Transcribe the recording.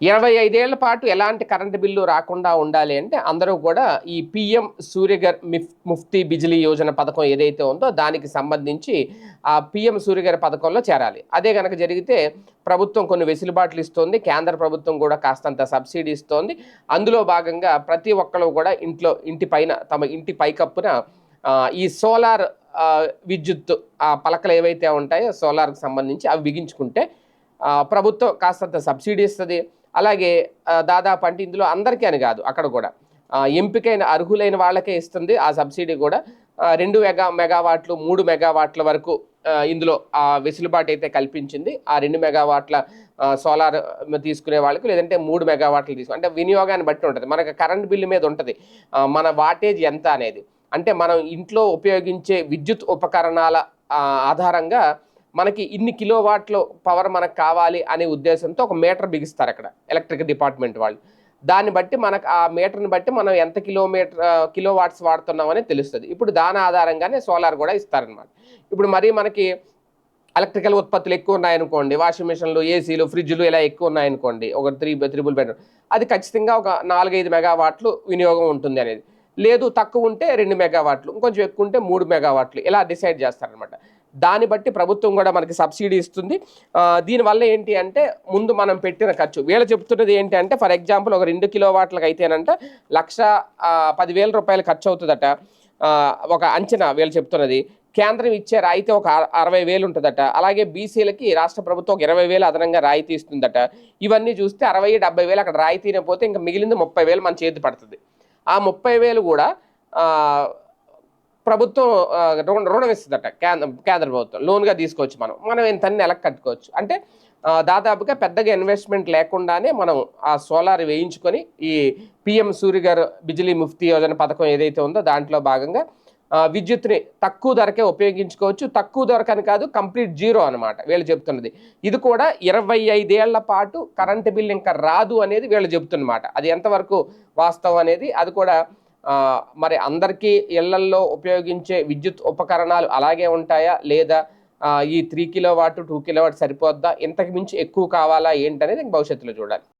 ఇరవై ఐదేళ్ళ పాటు ఎలాంటి కరెంటు బిల్లు రాకుండా ఉండాలి అంటే అందరూ కూడా ఈ పిఎం సూర్యగర్ మిఫ్ ముఫ్తీ బిజిలీ యోజన పథకం ఏదైతే ఉందో దానికి సంబంధించి ఆ పిఎం సూర్యగర్ పథకంలో చేరాలి. అదే కనుక జరిగితే ప్రభుత్వం కొన్ని వెసులుబాట్లు ఇస్తోంది కేంద్ర ప్రభుత్వం కూడా కాస్తంత సబ్సిడీ ఇస్తోంది. అందులో భాగంగా ప్రతి ఒక్కరు కూడా ఇంట్లో ఇంటి పైన తమ ఇంటి పైకప్పున ఈ సోలార్ విద్యుత్ ఆ పలకలు ఏవైతే ఉంటాయో సోలార్కి సంబంధించి అవి బిగించుకుంటే ప్రభుత్వం కాస్తంత సబ్సిడీ ఇస్తుంది. అలాగే దాదాపు అంటే ఇందులో అందరికీ అని కాదు అక్కడ కూడా. ఎంపికైన అర్హులైన వాళ్ళకే ఇస్తుంది ఆ సబ్సిడీ కూడా. రెండు మెగా మెగావాట్లు మూడు మెగావాట్ల వరకు ఇందులో ఆ వెసులుబాటు అయితే కల్పించింది. ఆ రెండు మెగావాట్ల సోలార్ తీసుకునే వాళ్ళకి లేదంటే మూడు మెగావాట్లు తీసుకు అంటే వినియోగాన్ని బట్టి ఉంటుంది. మనకు కరెంట్ బిల్లు మీద ఉంటుంది. మన వాటేజ్ ఎంత అనేది. అంటే మనం ఇంట్లో ఉపయోగించే విద్యుత్ ఉపకరణాల ఆధారంగా మనకి ఇన్ని కిలో వాట్లు పవర్ మనకు కావాలి అనే ఉద్దేశంతో ఒక మీటర్ బిగిస్తారు అక్కడ ఎలక్ట్రిక్ డిపార్ట్మెంట్ వాళ్ళు. దాన్ని బట్టి మనకు ఆ మీటర్ని బట్టి మనం ఎంత కిలోమీటర్ కిలో వాట్స్ వాడుతున్నామని తెలుస్తుంది. ఇప్పుడు దాని ఆధారంగానే సోలార్ కూడా ఇస్తారనమాట ఇప్పుడు మరీ మనకి ఎలక్ట్రికల్ ఉత్పత్తులు ఎక్కువ ఉన్నాయనుకోండి వాషింగ్ మిషన్లు ఏసీలు ఫ్రిడ్జ్లు ఇలా ఎక్కువ ఉన్నాయనుకోండి ఒక త్రీ త్రిబుల్ బెడ్రూమ్ అది ఖచ్చితంగా ఒక నాలుగైదు మెగావాట్లు వినియోగం ఉంటుంది అనేది. లేదు తక్కువ ఉంటే రెండు మెగావాట్లు ఇంకొంచెం ఎక్కువ ఉంటే మూడు మెగావాట్లు ఇలా డిసైడ్ చేస్తారనమాట దాన్ని బట్టి ప్రభుత్వం కూడా మనకి సబ్సిడీ ఇస్తుంది. దీనివల్ల ఏంటి అంటే ముందు మనం పెట్టిన ఖర్చు. వీళ్ళు చెప్తున్నది ఏంటి అంటే ఫర్ ఎగ్జాంపుల్ ఒక రెండు కిలో వాట్లకు అయితేనంట లక్ష పదివేల రూపాయలు ఖర్చు అవుతుందట ఒక అంచనా వీళ్ళు చెప్తున్నది. కేంద్రం ఇచ్చే రాయితీ ఒక అరవై వేలు ఉంటుందట. అలాగే బీసీలకి రాష్ట్ర ప్రభుత్వం ఒక ఇరవై వేలు అదనంగా రాయితీ ఇస్తుందట. ఇవన్నీ చూస్తే అరవై డెబ్బై వేలు అక్కడ రాయితీనే పోతే ఇంకా మిగిలింది ముప్పై వేలు మన చేతి పడుతుంది. ఆ ముప్పై వేలు కూడా ప్రభుత్వం రుణం ఇస్తుందట కేంద్ర కేంద్ర ప్రభుత్వం. లోన్గా తీసుకోవచ్చు మనం. మనం ఎంత నెలకు కట్టుకోవచ్చు? అంటే దాదాపుగా పెద్దగా ఇన్వెస్ట్మెంట్ లేకుండానే మనం ఆ సోలార్ వేయించుకొని ఈ పిఎం సూర్యగర్ బిజిలీ ముఫ్తీ యోజన పథకం ఏదైతే ఉందో దాంట్లో భాగంగా విద్యుత్ని తక్కువ ధరకే ఉపయోగించుకోవచ్చు. తక్కువ ధరకని కాదు కంప్లీట్ జీరో అనమాట వీళ్ళు చెప్తున్నది. ఇది కూడా ఇరవై ఐదేళ్ళ పాటు కరెంటు బిల్ ఇంకా రాదు అనేది వీళ్ళు చెబుతున్నమాట అది ఎంతవరకు వాస్తవం అనేది అది కూడా మరి అందరికీ ఇళ్ళల్లో ఉపయోగించే విద్యుత్ ఉపకరణాలు అలాగే ఉంటాయా? లేదా ఈ three kilowatt two kilowatt సరిపోద్దా? ఇంతకు మించి ఎక్కువ కావాలా? ఏంటనేది భవిష్యత్తులో చూడాలి.